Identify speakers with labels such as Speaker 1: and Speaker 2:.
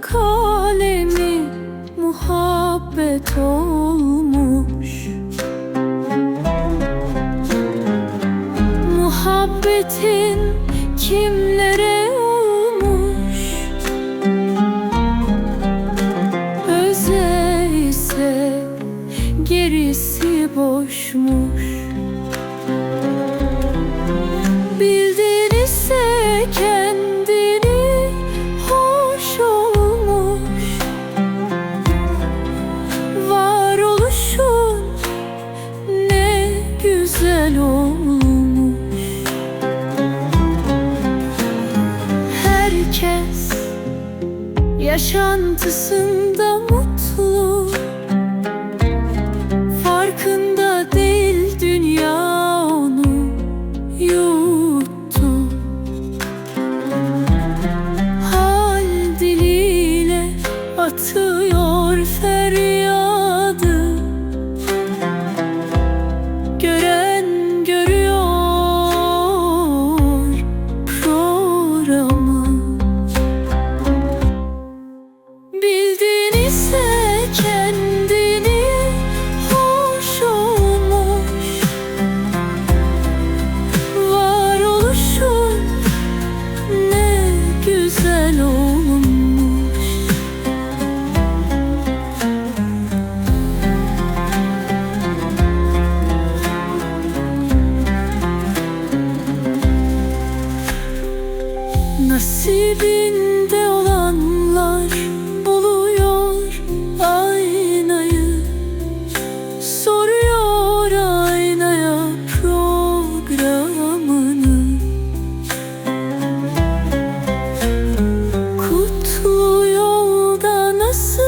Speaker 1: kalemi muhabbet olmuş. Muhabbetin kimlere olmuş? Öze ise gerisi boşmuş. Yaşantısında mutlu Farkında değil dünya onu yuttu. Hal diliyle atıyor す